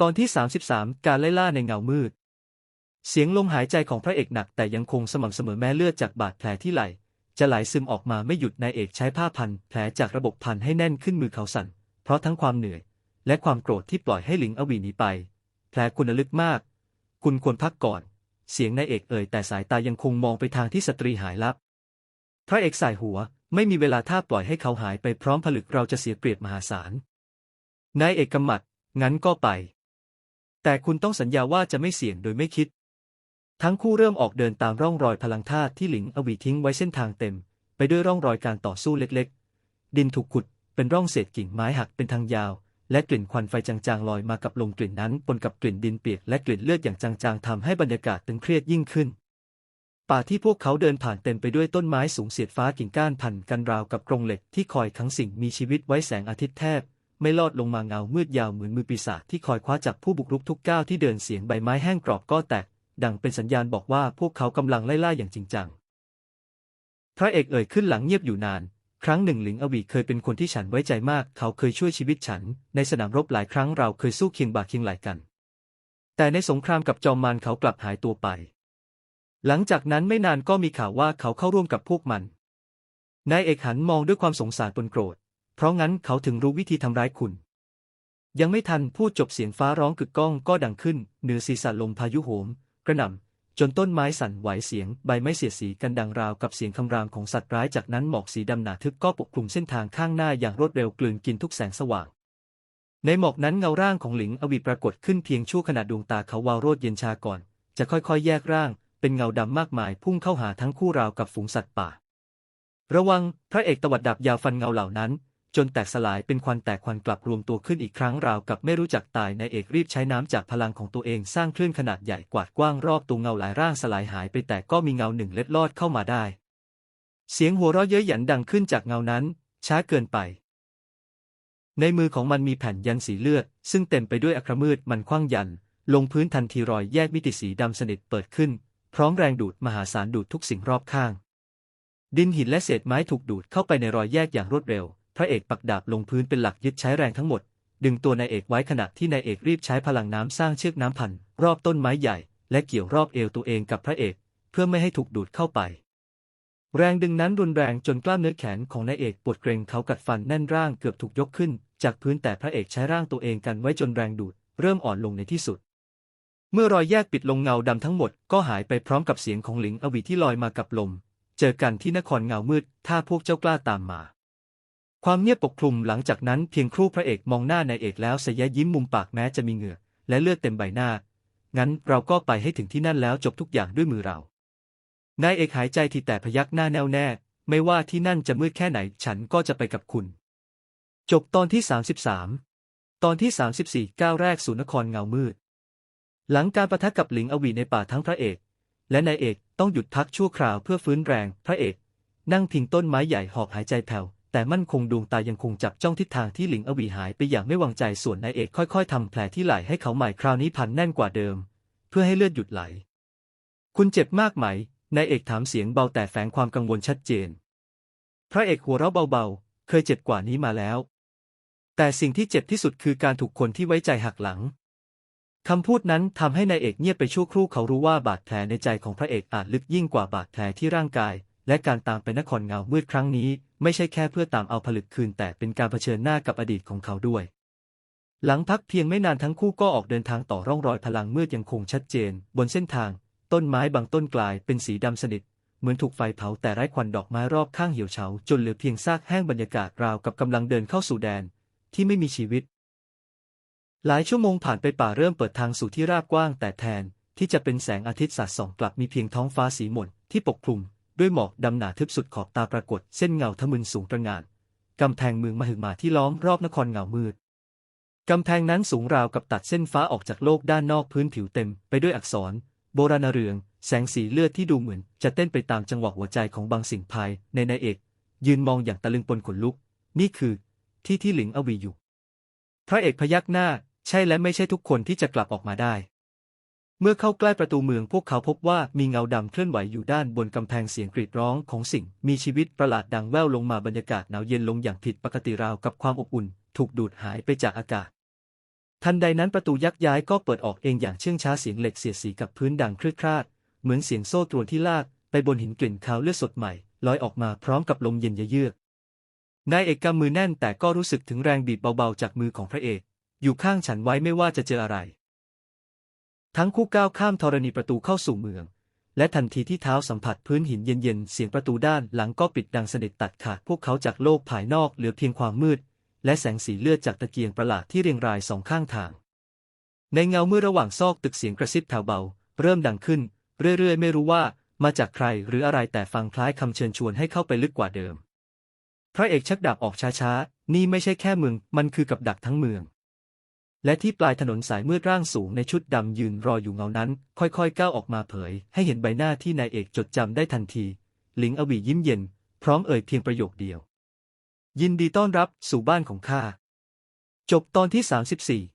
ตอนที่ 33 การไล่ล่าในเงามืด เสียงลมหายใจของพระเอกหนักแต่ยังคงสม่ำเสมอแม้เลือดจากบาดแผลที่ไหล จะไหลซึมออกมาไม่หยุดนายเอกใช้ผ้าพันแผลจากระบบพันให้แน่นขึ้นมือเขาสั่น เพราะทั้งความเหนื่อย และความโกรธที่ปล่อยให้หลิงอวีหนีไป แผลคุณลึกมาก คุณควรพักก่อน เสียงนายเอกเอ่ยแต่สายตายังคงมองไปทางที่สตรีหายลับ พระเอกสายหัวไม่มีเวลาถ้าปล่อยให้เขาหายไปพร้อมผลึกเราจะเสียเปรียบมหาศาลนายเอกกำหมัดงั้นก็ไป แต่คุณต้องสัญญาว่าจะไม่เสี่ยงโดยไม่คิด ทั้งคู่เริ่มออกเดินตามร่องรอยพลังธาตุที่หลิงอวีทิ้งไว้เส้นทางเต็ม ไปด้วยร่องรอยการต่อสู้เล็กๆ ดินถูกขุดเป็นร่องเศษกิ่งไม้หักเป็นทางยาว และกลิ่นควันไฟจางๆลอยมากับลมกลิ่นนั้นปนกับกลิ่นดินเปียกและกลิ่นเลือดอย่างจางๆทำให้บรรยากาศตึงเครียดยิ่งขึ้น ป่าที่พวกเขาเดินผ่านเต็มไปด้วยต้นไม้สูงเสียดฟ้ากิ่งก้านพันกันราวกับกรงเหล็กที่คอยขังสิ่งมีชีวิตไว้แสงอาทิตย์แทบ ไม่ลอดลงมาเงามืดยาวเหมือนมือปีศาจที่คอยคว้าจับผู้บุกรุกทุกก้าวที่เดินเสียงใบไม้แห้งกรอบก็แตก ดังเป็นสัญญาณบอกว่าพวกเขากำลังไล่ล่าอย่างจริงจัง พระเอกเอ่ยขึ้นหลังเงียบอยู่นาน ครั้งหนึ่งหลิงอวีเคยเป็นคนที่ฉันไว้ใจมาก เขาเคยช่วยชีวิตฉัน ในสนามรบหลายครั้งเราเคยสู้เคียงบ่าเคียงไหลกัน แต่ในสงครามกับจอมมารเขากลับหายตัวไป หลังจากนั้นไม่นานก็มีข่าวว่าเขาเข้าร่วมกับพวกมันนายเอกหันมองด้วยความสงสารปนโกรธ เพราะงั้นเขาถึงรู้วิธีทำร้ายคุณ ยังไม่ทันพูดจบเสียงฟ้าร้องกึกก้องก็ดังขึ้น เหนือศีรษะลมพายุโหม กระหน่ำจนต้นไม้สั่นไหวเสียงใบไม้เสียดสีกันดังราวกับเสียงคำรามของสัตว์ร้ายจากนั้นหมอกสีดำหนาทึบก็ปกคลุมเส้นทางข้างหน้าอย่างรวดเร็วกลืนกินทุกแสงสว่างในหมอกนั้นเงาร่างของหลิงอวีปรากฏขึ้นเพียงชั่วขณะดวงตาเขาวาวโรดเย็นชาก่อน จะค่อยๆ แยกร่าง เป็นเงาดำมากมายพุ่งเข้าหาทั้งคู่ราวกับฝูงสัตว์ป่า ระวังพระเอกตวัดดับยาวฟันเงาเหล่านั้น จนแตกสลายเป็นควันแตกควันกลับรวมตัวขึ้นอีกครั้งราวกับไม่รู้จักตายนายเอกรีบใช้น้ำจากพลังของตัวเองสร้างคลื่นขนาดใหญ่กวาดกว้างรอบตัวเงาหลายร่างสลายหายไปแต่ก็มีเงาหนึ่งเล็ดลอดเข้ามาได้ เสียงหัวเราะเย้ยหยันดังขึ้นจากเงานั้น ช้าเกินไป ในมือของมันมีแผ่นยันสีเลือด ซึ่งเต็มไปด้วยอัครมืดมันคว้างยัน ลงพื้นทันทีรอยแยกมิติสีดำสนิทเปิดขึ้น พร้อมแรงดูดมหาศาลดูดทุกสิ่งรอบข้าง ดินหินและเศษไม้ถูกดูดเข้าไปในรอยแยกอย่างรวดเร็ว พระเอกปักดาบลงพื้นเป็นหลักยึดใช้แรงทั้งหมด ดึงตัวนายเอกไว้ขณะที่นายเอกรีบใช้พลังน้ำสร้างเชือกน้ำพันรอบต้นไม้ใหญ่ และเกี่ยวรอบเอวตัวเองกับพระเอก เพื่อไม่ให้ถูกดูดเข้าไป แรงดึงนั้นรุนแรงจนกล้ามเนื้อแขนของนายเอกปวดเกรงเขากัดฟันแน่นร่างเกือบถูกยกขึ้น จากพื้นแต่พระเอกใช้ร่างตัวเองกันไว้จนแรงดูด เริ่มอ่อนลงในที่สุดเมื่อรอยแยกปิดลงเงาดำทั้งหมดก็หายไปพร้อมกับเสียงของหลิงอวีที่ลอยมากับลม เจอกันที่นครเงามืด ถ้าพวกเจ้ากล้าตามมา ความเงียบปกคลุมหลังจากนั้นเพียงครู่พระเอกมองหน้านายเอกแล้วสยะยิ้มมุมปากแม้จะมีเหงื่อ และเลือดเต็มใบหน้า งั้นเราก็ไปให้ถึงที่นั่นแล้วจบทุกอย่างด้วยมือเรา นายเอกหายใจทีแต่พยักหน้าแน่วแน่ ไม่ว่าที่นั่นจะมืดแค่ไหนฉันก็จะไปกับคุณ จบตอนที่ 33 ตอนที่ 34ก้าวแรกสู่นครเงามืด หลังการประทะกับหลิงอวีในป่าทั้งพระเอก และนายเอกต้องหยุดพักชั่วคราวเพื่อฟื้นแรง พระเอก นั่งพิงต้นไม้ใหญ่หอบหายใจแผ่ว แต่มั่นคงดวงตายังคงจับจ้องทิศทางที่หลิงอวีหายไปอย่างไม่วางใจส่วนนายเอกค่อยๆทำแผลที่ไหล่ให้เขาใหม่คราวนี้พันแน่นกว่าเดิม เพื่อให้เลือดหยุดไหล คุณเจ็บมากไหมนายเอกถามเสียงเบาแต่แฝงความกังวลชัดเจน พระเอกหัวเราะเบาๆ เคยเจ็บกว่านี้มาแล้ว แต่สิ่งที่เจ็บที่สุดคือการถูกคนที่ไว้ใจหักหลังคำพูดนั้นทำให้นายเอกเงียบไปชั่วครู่เขารู้ว่าบาดแผลในใจของพระเอกอาจลึกยิ่งกว่าบาดแผลที่ร่างกาย และการตามไปนครเงามืดครั้งนี้ ไม่ใช่แค่เพื่อตามเอาผลึกคืนแต่เป็นการเผชิญหน้ากับอดีตของเขาด้วย หลังพักเพียงไม่นานทั้งคู่ก็ออกเดินทางต่อร่องรอยพลังมืดยังคงชัดเจน บนเส้นทาง ต้นไม้บางต้นกลายเป็นสีดำสนิท เหมือนถูกไฟเผาแต่ไร้ควันดอกไม้รอบข้างเหี่ยวเฉาจนเหลือเพียงซากแห้งบรรยากาศราวกับกำลังเดินเข้าสู่แดน ที่ไม่มีชีวิต หลายชั่วโมงผ่านไปป่าเริ่มเปิดทางสู่ที่ราบกว้างแต่แทนที่จะเป็นแสงอาทิตย์สาดส่องกลับมีเพียงท้องฟ้าสีหม่นที่ปกคลุม ด้วยหมอกดำหนาทึบสุดขอบตาปรากฏเส้นเงาทะมึนสูงตระหง่านกำแพงเมืองมหึมาที่ล้อมรอบนครเงามืดกำแพงนั้นสูงราวกับตัดเส้นฟ้าออกจากโลกด้านนอกพื้นผิวเต็มไปด้วยอักษร โบราณเรือง แสงสีเลือดที่ดูเหมือน จะเต้นไปตามจังหวะหัวใจของบางสิ่งภายในนายเอก ยืนมองอย่างตะลึงปนขนลุก นี่คือ ที่ที่หลิงอวีอยู่ พระเอกพยักหน้า ใช่และไม่ใช่ทุกคนที่จะกลับออกมาได้ เมื่อเข้าใกล้ประตูเมืองพวกเขาพบว่ามีเงาดำเคลื่อนไหวอยู่ด้านบนกำแพงเสียงกรีดร้องของสิ่ง มีชีวิตประหลาดดังแว่วลงมาบรรยากาศหนาวเย็นลงอย่างผิดปกติราวกับความอบอุ่น ถูกดูดหายไปจากอากาศ ทันใดนั้นประตูยักย้ายก็เปิดออกเองอย่างเชื่องช้าเสียงเหล็กเสียดสีกับพื้นดังครืดคราด เหมือนเสียงโซ่ตรวนที่ลาก ไปบนหินกลิ่นคาวเลือดสดใหม่ลอยออกมาพร้อมกับลมเย็นเยือกนายเอกกำมือแน่นแต่ก็รู้สึกถึงแรงบีบเบาๆจากมือของพระเอก อยู่ข้างฉันไว้ไม่ว่าจะเจออะไร ทั้งคู่ก้าวข้ามธรณีประตูเข้าสู่เมือง และทันทีที่เท้าสัมผัสพื้นหินเย็นๆ เสียงประตูด้านหลังก็ปิดดังสนิทตัดขาดพวกเขาจากโลกภายนอกเหลือเพียงความมืด และแสงสีเลือดจากตะเกียงประหลาดที่เรียงรายสองข้างทาง ในเงามืดระหว่างซอกตึกเสียงกระซิบแผ่วเบา เริ่มดังขึ้น เรื่อยๆ ไม่รู้ว่ามาจากใครหรืออะไรแต่ฟังคล้ายคำเชิญชวนให้เข้าไปลึกกว่าเดิม พระเอกชักดาบออกช้าๆ นี่ไม่ใช่แค่เมือง มันคือกับดักทั้งเมือง และที่ปลายถนนสายมืดร่างสูงในชุดดำยืนรออยู่เงานั้น ค่อยๆก้าวออกมาเผย ให้เห็นใบหน้าที่นายเอกจดจำได้ทันที หลิงอวียิ้มเย็น พร้อมเอ่ยเพียงประโยคเดียว ยินดีต้อนรับสู่บ้านของข้า จบตอนที่ 34